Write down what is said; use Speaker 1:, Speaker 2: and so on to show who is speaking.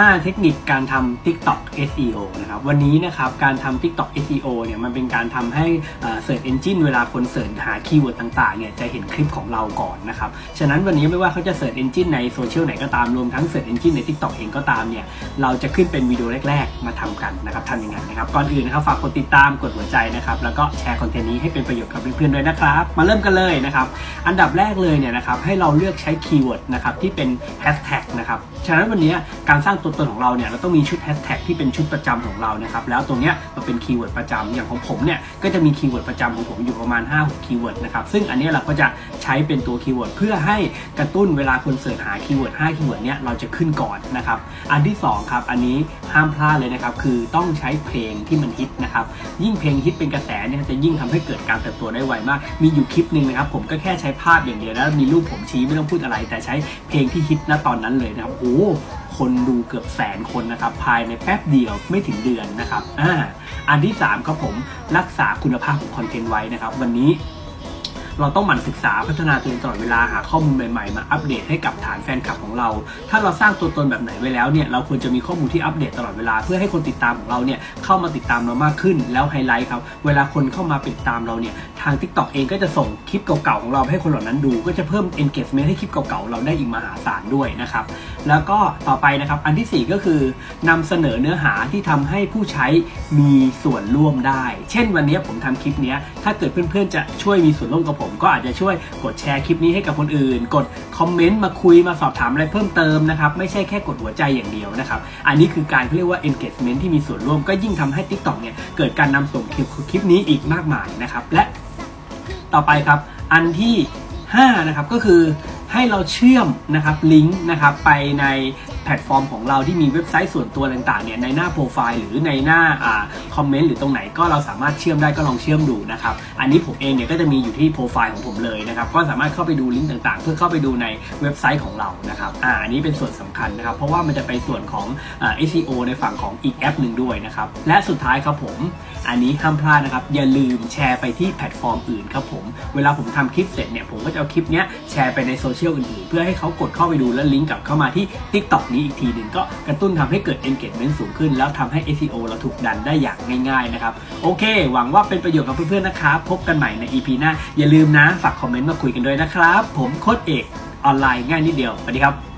Speaker 1: 5 เทคนิคการทำ TikTok SEO นะครับวันนี้นะครับการทำ TikTok SEO เนี่ยมันเป็นการทำให้เสิร์ชเอนจินเวลาคนเสิร์ชหาคีย์เวิร์ดต่างๆเนี่ยจะเห็นคลิปของเราก่อนนะครับฉะนั้นวันนี้ไม่ว่าเขาจะเสิร์ชเอนจินในโซเชียลไหนก็ตามรวมทั้งเสิร์ชเอนจินใน TikTok เองก็ตามเนี่ยเราจะขึ้นเป็นวิดีโอแรก ๆ มาทำกันนะครับทำยังไงนะครับก่อนอื่นนะครับฝากกดติดตามกดหัวใจนะครับแล้วก็แชร์คอนเทนต์นี้ให้เป็นประโยชน์กับเพื่อนๆด้วยนะครับมาเริ่มกันเลยนะครับอันดับแรกเลยเนี่ยนะครับให้เราเลือกใช้คีย์เวิร์ดนะครับที่เป็นแฮชแท็กนะครับฉะนั้นวันนี้การสร้างตัวตนของเราเนี่ยเราต้องมีชุดแฮชแท็กที่เป็นชุดประจำของเรานะครับแล้วตรงเนี้ยมันเป็นคีย์เวิร์ดประจำอย่างของผมเนี่ยก็จะมีคีย์เวิร์ดประจำของผมอยู่ประมาณ 5-6คีย์เวิร์ดนะครับซึ่งอันนี้เราก็จะใช้เป็นตัวคีย์เวิร์ดเพื่อให้กระตุ้นเวลาคนเสิร์ชหาคีย์เวิร์ด5คีย์เวิร์ดเนี้ยเราจะขึ้นก่อนนะครับอันที่สองครับอันนี้ห้ามพลาดเลยนะครับคือต้องใช้เพลงที่มันฮิตนะครับยิ่งเพลงฮิตเป็นกระแสเนี่ยจะยิ่งทำให้เกิดการเติบโตได้ไวมาก มีอยู่คลิปหนึ่งนะครับผมก็แค่ใช้ภาพอย่างเดียวแล้วมีรูปผมชี้ไม่ต้องพูดอะไร แต่ใช้เพลงที่ฮิตณตอนนั้นเลยนะครับโอ้ คนดูเกือบแสนคนนะครับภายในแป๊บเดียวไม่ถึงเดือนนะครับอ่าอันที่3ครับผมรักษาคุณภาพของคอนเทนต์ไว้นะครับ วันนี้ เราต้องหมั่นศึกษาพัฒนาตัวเองตลอดเวลาหาข้อมูลใหม่ๆ มาอัปเดตให้กับฐานแฟนคลับของเรา ถ้าเราสร้างตัวตนแบบไหนไว้แล้วเนี่ยเราควรจะมีข้อมูลที่อัปเดตตลอดเวลาเพื่อให้คนติดตามของเราเนี่ยเข้ามาติดตามเรามากขึ้นแล้วไฮไลท์ครับเวลาคนเข้ามาติดตามเราเนี่ยทาง TikTok เองก็จะส่งคลิปเก่าๆของเราให้คนเหล่านั้นดูก็จะเพิ่ม engagement ให้คลิปเก่าๆเราได้อีกมหาศาลด้วยนะครับแล้วก็ต่อไปนะครับอันที่สี่ก็คือนำเสนอเนื้อหาที่ทำให้ผู้ใช้มีส่วนร่วมได้ เช่นวันนี้ผมทำคลิปนี้ถ้าเกิดเพื่อนๆจะช่วยมีส่วนร่วมกับผมก็อาจจะช่วยกดแชร์คลิปนี้ให้กับคนอื่น กดคอมเมนต์มาคุยมาสอบถามอะไรเพิ่มเติมนะครับไม่ใช่แค่กดหัวใจอย่างเดียวนะครับอันนี้คือการเรียกว่า engagement ที่มีส่วนร่วมก็ยิ่งทำให้ TikTok เนี่ยเกิดการนำส่งคลิปคลิปนี้อีกมากมายนะครับและต่อไปครับอันที่5นะครับก็คือให้เราเชื่อมนะครับลิงก์นะครับไปใน แพลตฟอร์มของเราที่มีเว็บไซต์ส่วนตัวต่างๆเนี่ยในหน้าโปรไฟล์หรือในหน้าอ่าคอมเมนต์หรือตรงไหนก็เราสามารถเชื่อมได้ก็ลองเชื่อมดูนะครับอันนี้ผมเองเนี่ยก็จะมีอยู่ที่โปรไฟล์ของผมเลยนะครับก็สามารถเข้าไปดูลิงก์ต่างๆ เพื่อเข้าไปดูในเว็บไซต์ของเรานะครับอ่าอันนี้เป็นส่วนสำคัญนะครับเพราะว่ามันจะไปส่วนของอ่า SEO ในฝั่งของอีกแอปหนึ่งด้วยนะครับและสุดท้ายครับผม อันนี้ห้ามพลาดนะครับ อย่าลืมแชร์ไปที่แพลตฟอร์มอื่นครับผม เวลาผมทำคลิปเสร็จเนี่ย ผมก็จะเอาคลิปเนี้ยแชร์ไปในโซเชียลอื่นๆ เพื่อให้เขากดเข้าไปดูแล้วลิงก์กลับเข้ามาที่ TikTok นี้อีกทีหนึ่งก็กระตุ้นทำให้เกิด engagement สูงขึ้น แล้วทำให้ SEO เราถูกดันได้อย่างง่ายๆนะครับ โอเค หวังว่าเป็นประโยชน์กับเพื่อนๆนะครับ พบกันใหม่ใน EP หน้า อย่าลืมนะ ฝากคอมเมนต์มาคุยกันด้วยนะครับ ผมโค้ดเอกออนไลน์ง่ายนิดเดียว สวัสดีครับ